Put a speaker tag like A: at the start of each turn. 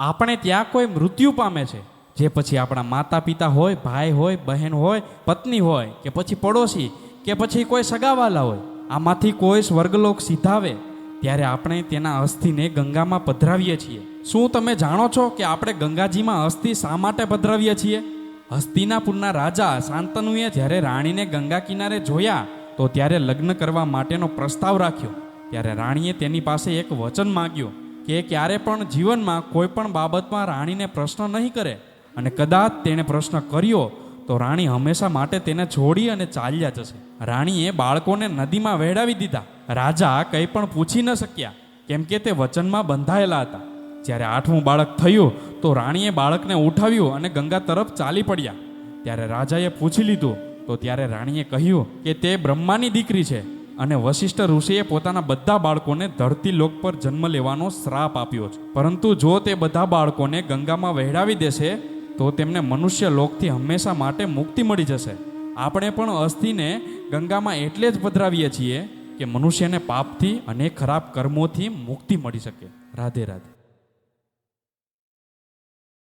A: આપણે ત્યાં કોઈ મૃત્યુ પામે છે. જે પછી આપણા માતા પિતા હોય, ભાઈ હોય, બહેન હોય, પત્ની હોય, કે પછી પડોશી, કે પછી કોઈ સગાવાલા હોય, આમાંથી કોઈ સ્વર્ગલોક સીધાવે, ત્યારે આપણે તેના અસ્થિને ગંગામાં પધરાવીએ છીએ. શું તમે જાણો છો કે આપણે ગંગાજીમાં અસ્થિ શા માટે પધરાવીએ છીએ? હસ્તિનાપુરના રાજા શાંતનુએ જ્યારે રાણીને ગંગા કિનારે જોયા, તો ત્યારે લગ્ન કરવા માટેનો પ્રસ્તાવ રાખ્યો. ત્યારે રાણીએ તેની પાસે એક વચન માંગ્યું. કે ક્યારે પણ જીવનમાં કોઈ પણ બાબતમાં રાણીને પ્રશ્ન નહીં કરે અને કદાચ તેણે પ્રશ્ન કર્યો, તો રાણી હંમેશા માટે તેને છોડી અને ચાલ્યા જશે. રાણીએ બાળકોને નદીમાં વહેડાવી દીધા. રાજા કંઈ પણ પૂછી ન શક્યા, કેમ કે તે વચનમાં બંધાયેલા હતા. જ્યારે આઠમું બાળક થયું, તો રાણીએ બાળકને ઉઠાવ્યું અને ગંગા તરફ ચાલી પડ્યા. ત્યારે રાજાએ પૂછી લીધું, તો ત્યારે રાણીએ કહ્યું કે તે બ્રહ્માની દીકરી છે. અને વશિષ્ઠ ઋષિએ પોતાના બધા બાળકોને ધરતી લોક પર જન્મ લેવાનો શ્રાપ આપ્યો છે. પરંતુ જો તે બધા બાળકોને ગંગામાં વહેડાવી દેશે, તો તેમને મનુષ્ય લોકથી હંમેશા માટે મુક્તિ મળી જશે. આપણે પણ અસ્થિને ગંગામાં એટલે જ પધરાવીએ છીએ કે મનુષ્યને પાપથી અને ખરાબ કર્મોથી મુક્તિ મળી શકે. રાધે રાધે.